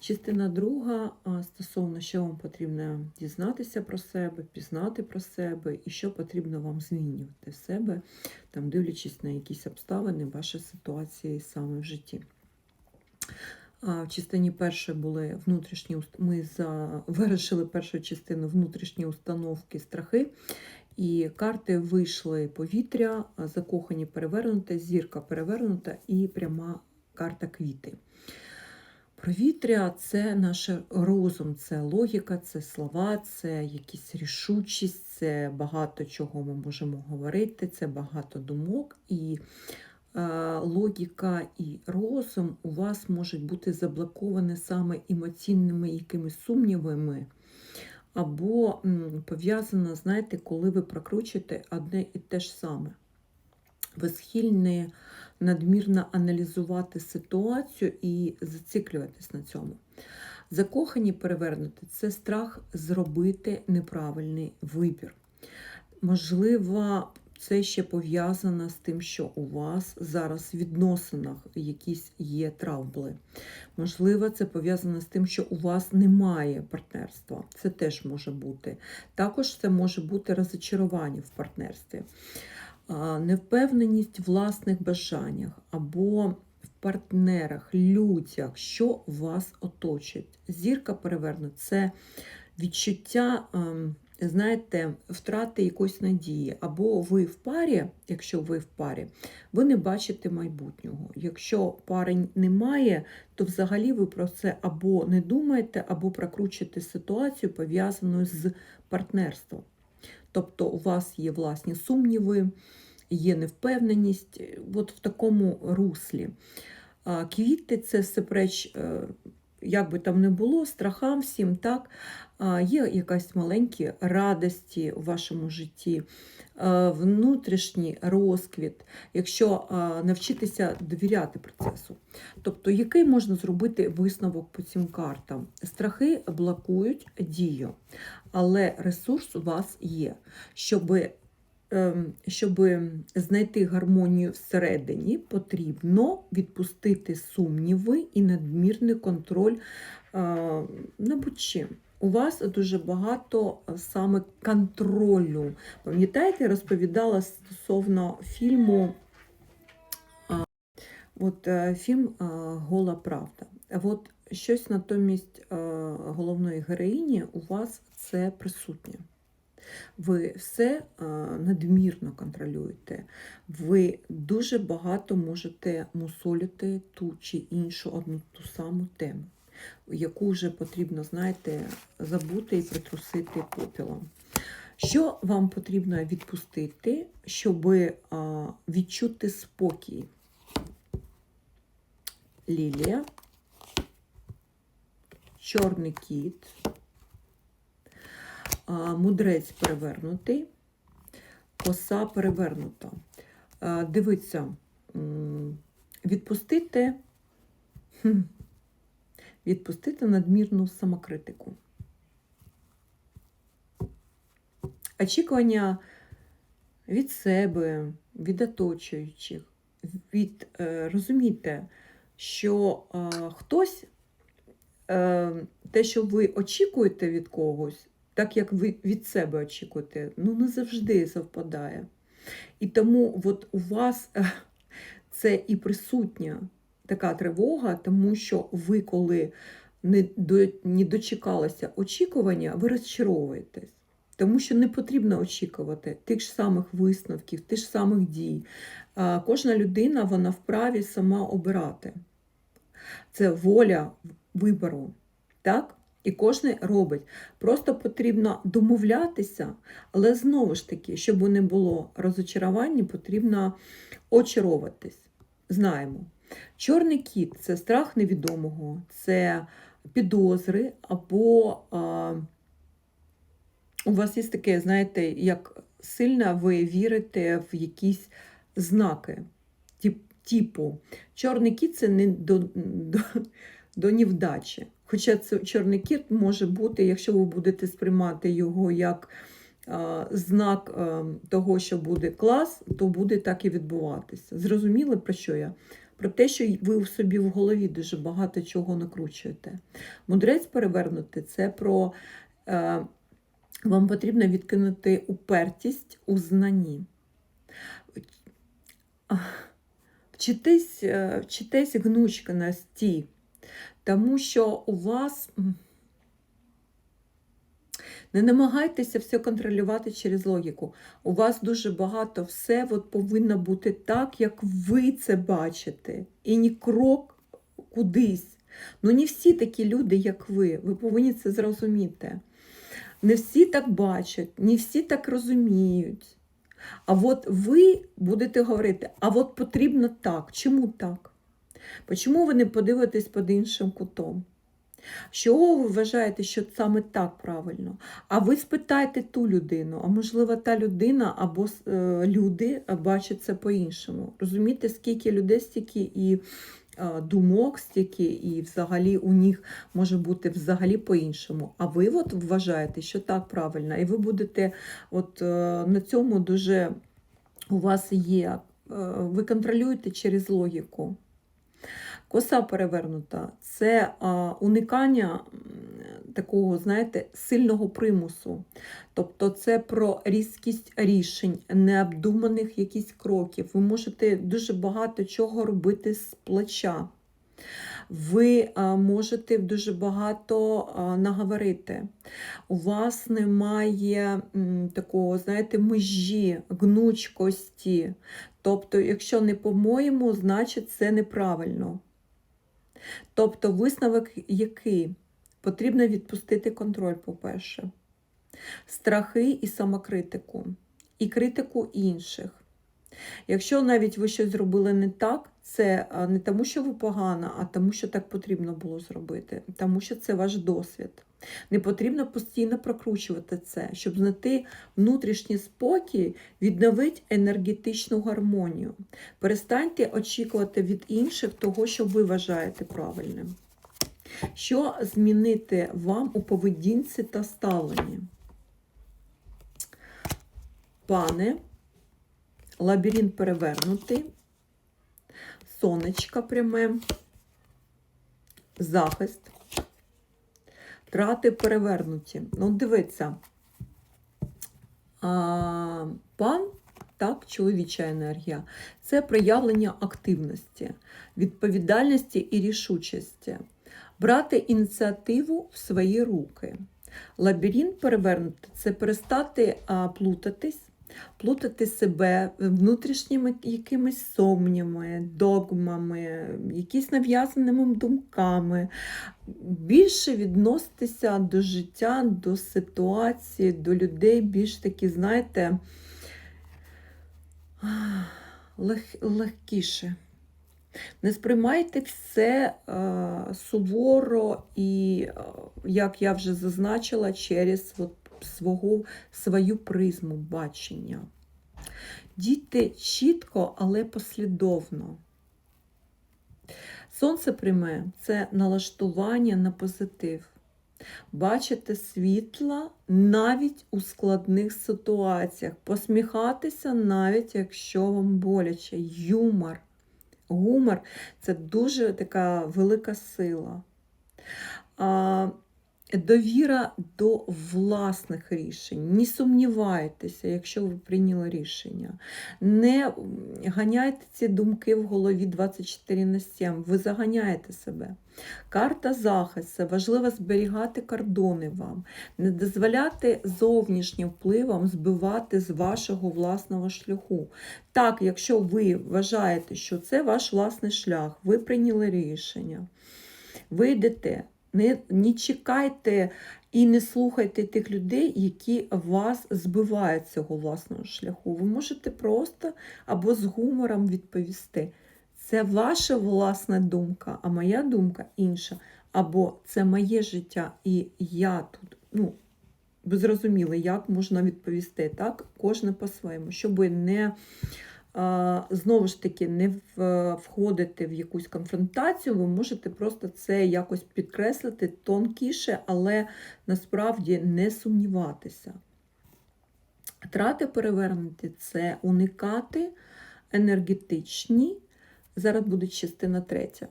Частина друга стосовно, що вам потрібно дізнатися про себе, пізнати про себе і що потрібно вам змінювати в себе, там, дивлячись на якісь обставини, ваші ситуації саме в житті. В частині першої були внутрішні ми за... вирішили першу частину внутрішні установки, страхи. І карти вийшли повітря, закохані перевернута, зірка перевернута і пряма карта квіти. Повітря це наш розум, це логіка, це слова, це якісь рішучість, це багато чого ми можемо говорити, це багато думок. І е, логіка і розум у вас можуть бути заблоковані саме емоційними якимись сумнівами. Або пов'язано, знаєте, коли ви прокручуєте одне і те ж саме. Ви схильні надмірно аналізувати ситуацію і зациклюватись на цьому. Закохані перевернути це страх зробити неправильний вибір. Можливо, це ще пов'язано з тим, що у вас зараз в відносинах якісь є травми. Можливо, це пов'язано з тим, що у вас немає партнерства. Це теж може бути. Також це може бути розочарування в партнерстві невпевненість в власних бажаннях або в партнерах, людях, що вас оточить. Зірка перевернута це відчуття, ем, знаєте, втрати якоїсь надії. Або ви в парі, якщо ви в парі, ви не бачите майбутнього. Якщо пари немає, то взагалі ви про це або не думаєте, або прокручуєте ситуацію, пов'язану з партнерством. Тобто у вас є власні сумніви, є невпевненість, от в такому руслі. Квіти це все е, як би там не було, страхам всім, так, є якась маленькі радості у вашому житті, внутрішній розквіт, якщо навчитися довіряти процесу. Тобто, який можна зробити висновок по цим картам? Страхи блокують дію, але ресурс у вас є, щоб щоб знайти гармонію всередині, потрібно відпустити сумніви і надмірний контроль е, на будь-чим. У вас дуже багато е, саме контролю. Пам'ятаєте, розповідала стосовно фільму от, е, фільм Гола Правда. От щось натомість головної героїні у вас це присутнє. Ви все надмірно контролюєте. Ви дуже багато можете мусолити ту чи іншу одну ту саму тему, яку вже потрібно, знаєте, забути і притрусити попілом. Що вам потрібно відпустити, щоб відчути спокій? Лілія, чорний кіт, мудрець перевернутий, коса перевернута. М, відпустити, відпустити надмірну самокритику. Очікування від себе, від оточуючих, від е, розумійте, що хтось е, те, що ви очікуєте від когось, так як ви від себе очікуєте, ну не завжди совпадає. І тому от у вас е, це і присутня така тривога, тому що ви, коли не, до, не дочекалися очікування, ви розчаровуєтесь. Тому що не потрібно очікувати тих ж самих висновків, тих ж самих дій. Кожна людина вона вправі сама обирати. Це воля вибору. Так? І кожен робить. Просто потрібно домовлятися, але знову ж таки, щоб не було розочарування, потрібно очаровуватись. Знаємо. Чорний кіт це страх невідомого, це підозри, або а, у вас є таке, знаєте, як сильно ви вірите в якісь знаки. Типу, чорний кіт це не до, до, до невдачі. Хоча це чорний кіт може бути, якщо ви будете сприймати його як знак того, що буде клас, то буде так і відбуватися. Зрозуміли, про що я? про те, що ви у собі в голові дуже багато чого накручуєте. Мудрець перевернути це про е, вам потрібно відкинути упертість у знанні. Вчитись, е, вчитись гнучкості, тому що у вас не намагайтеся все контролювати через логіку. У вас дуже багато все от повинно бути так, як ви це бачите. І ні крок кудись. Ну, не всі такі люди, як ви. Ви повинні це зрозуміти. Не всі так бачать, не всі так розуміють. А от ви будете говорити, а от потрібно так. Чому так? Чому ви не подивитесь під іншим кутом? Чого ви вважаєте, що саме так правильно? А ви спитайте ту людину, а можливо, та людина або е, люди бачать це по-іншому. Розумієте, скільки людей, стільки і е, думок, стільки, і взагалі у них може бути взагалі по-іншому. А ви от вважаєте, що так правильно, і ви будете от е, на цьому дуже у вас є, ви контролюєте через логіку. Коса перевернута це уникання такого, знаєте, сильного примусу. Тобто це про різкість рішень, необдуманих якісь кроків. Ви можете дуже багато чого робити з плеча. Ви можете дуже багато наговорити. У вас немає такого, знаєте, межі, гнучкості. Тобто, якщо не по-моєму, значить це неправильно. Тобто висновок який? Потрібно відпустити контроль, по-перше, страхи і самокритику, і критику інших. Якщо навіть ви щось зробили не так, це не тому, що ви погана, а тому, що так потрібно було зробити, тому що це ваш досвід. Не потрібно постійно прокручувати це, щоб знайти внутрішній спокій, відновити енергетичну гармонію. Перестаньте очікувати від інших того, що ви вважаєте правильним. Що змінити вам у поведінці та ставленні? Пане, лабіринт перевернутий, сонечка пряме, захист. Трати перевернуті. Ну, дивіться, а, пан, так, чоловіча енергія, це проявлення активності, відповідальності і рішучості, брати ініціативу в свої руки. Лабіринт перевернути це перестати плутатись, плутати себе внутрішніми якимись сумнями, догмами, якісь нав'язаними думками, більше відноситися до життя, до ситуації, до людей, більш такі, знаєте, лег, легкіше. Не сприймайте все е, суворо і, е, як я вже зазначила, через от, свого, свою призму бачення. Дійте чітко, але послідовно. Сонце пряме це налаштування на позитив. Бачити світла навіть у складних ситуаціях, посміхатися, навіть якщо вам боляче. Юмор. Гумор це дуже така велика сила. А, Довіра до власних рішень. Не сумнівайтеся, якщо ви прийняли рішення. Не ганяйте ці думки в голові 24 на 7. Ви заганяєте себе. Карта захист це важливо зберігати кордони вам, не дозволяти зовнішнім впливам збивати з вашого власного шляху. Так, якщо ви вважаєте, що це ваш власний шлях, ви прийняли рішення, ви йдете. Не, не чекайте і не слухайте тих людей, які вас збивають з цього власного шляху. Ви можете просто або з гумором відповісти. Це ваша власна думка, а моя думка інша. Або це моє життя, і я тут. ну, Ви зрозуміли, як можна відповісти, так? Кожне по-своєму, щоб не знову ж таки не входити в якусь конфронтацію, ви можете просто це якось підкреслити тонкіше, але насправді не сумніватися. Трати перевернути це уникати енергетичні Зараз буде частина третя.